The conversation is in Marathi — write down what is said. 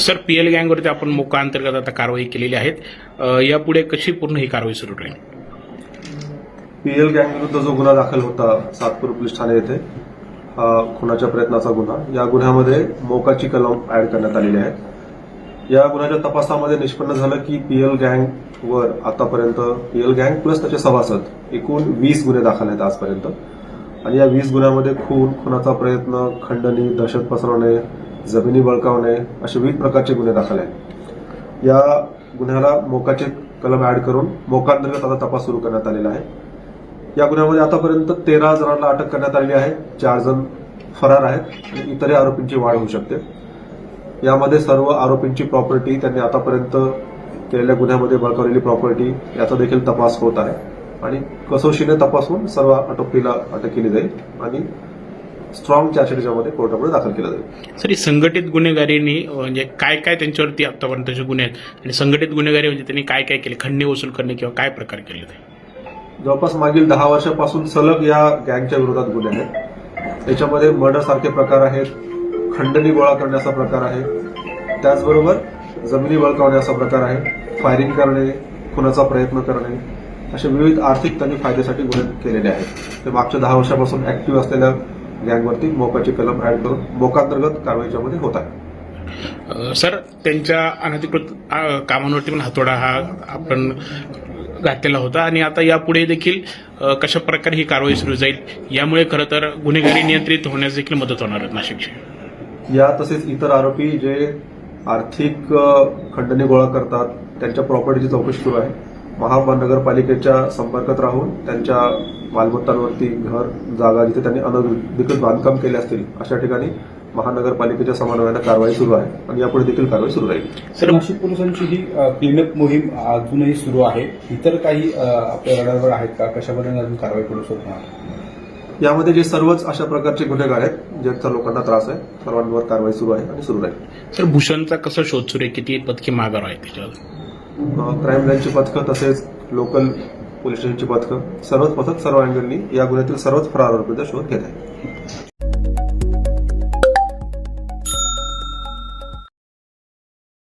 सर पी एल गँगवरती आपण मोका अंतर्गत आता कारवाई केलेली आहेत. यापुढे कशी पूर्ण ही कारवाई सुरू राहील? पीएल गँग विरुद्ध जो गुन्हा दाखल होता सातपूर पोलीस ठाणे येथे हा खुनाच्या प्रयत्नाचा गुन्हा या गुन्ह्यामध्ये मोकाची कलम ऍड करण्यात आलेली आहे. या गुन्ह्याच्या तपासामध्ये निष्पन्न झालं की पीएल गँग वर आतापर्यंत पीएल गँग प्लस त्याचे सभासद एकूण वीस गुन्हे दाखल आहेत आजपर्यंत. आणि या वीस गुन्ह्यामध्ये खून खुनाचा प्रयत्न खंडणी दहशत पसरवणे जमिनी बळकावणे असे विविध प्रकारचे गुन्हे दाखल आहेत. या गुन्ह्याला मोकाचे कलम ऍड करून मोकांतर्गत आता तपास सुरू करण्यात आलेला आहे. या गुन्ह्यामध्ये आतापर्यंत तेरा जणांना अटक करण्यात आलेली आहे. चार जण फरार आहेत आणि इतरही आरोपींची वाढ होऊ शकते. यामध्ये सर्व आरोपींची प्रॉपर्टी त्यांनी आतापर्यंत केलेल्या गुन्ह्यामध्ये बळकावलेली प्रॉपर्टी याचा देखील तपास होत आहे. आणि कसोशीने तपासून सर्व आटोपीला अटक केली जाईल आणि स्ट्रॉंग चार्जशीट याच्यामध्ये कोर्टामध्ये दाखल केलं जाईल. सर ही संघटित गुन्हेगारीनी म्हणजे काय काय त्यांच्यावरती आतापर्यंतचे गुन्हे आहेत? आणि संघटित गुन्हेगारी म्हणजे त्यांनी काय काय केले? खंडणी वसूल करणे किंवा काय प्रकार केले ते जवळपास मागील दहा वर्षापासून सलग या गँगच्या विरोधात गुन्हे आहेत. याच्यामध्ये मर्डर सारखे प्रकार आहेत खंडणी गोळा करण्याचा प्रकार आहे. त्याचबरोबर जमिनी बळकावण्याचा प्रकार आहे. फायरिंग करणे खुनाचा प्रयत्न करणे असे विविध आर्थिक त्यांनी फायद्यासाठी गुन्हे केलेले आहेत. ते मागच्या दहा वर्षापासून ऍक्टिव्ह असलेल्या गँगवरती मोकाची कलम ऍड करून मोकांतर्गत कारवाईच्यामध्ये होत आहे. सर त्यांच्या अनधिकृत कामांवरती पण हातोडा हा आपण घातलेला होता आणि आता यापुढे देखील कशा प्रकारे ही कारवाई सुरू जाईल यामुळे खरं तर गुन्हेगारी नियंत्रित होण्यास देखील मदत होणार आहे नाशिकची. या तसेच इतर आरोपी जे आर्थिक खंडणी गोळा करतात त्यांच्या प्रॉपर्टीची चौकशी सुरू आहे. महानगरपालिकेच्या संपर्कात राहून त्यांच्या मालमत्तांवरती घर जागा जिथे त्यांनी अनधिकृत बांधकाम केले असतील अशा ठिकाणी महानगरपालिकेच्या समन्वयानं कारवाई सुरू आहे आणि यापुढे देखील कारवाई सुरू राहील. सर नाशिक पोलिसांची ही क्लीनअप मोहीम अजूनही सुरू आहे. इतर काही आपल्या रडारवर आहेत का? कशा पद्धतीने अजून कारवाई करू शकणार यामध्ये जे सर्वच अशा प्रकारचे गुन्हेगार आहेत ज्यांचा लोकांना त्रास आहे सर्वांवर कारवाई सुरू आहे आणि सुरू राहील. सर भूषणचा कसं शोध सुरू आहे? किती पदकी मागावर आहे त्याच्यावर? क्राईम ब्रँचची पथकं तसेच लोकल पोलीस स्टेशनची पथकं सर्वच पथक सर्व अँगलनी या गुन्ह्यातील सर्वच फरार आरोपीचा शोध घेत आहे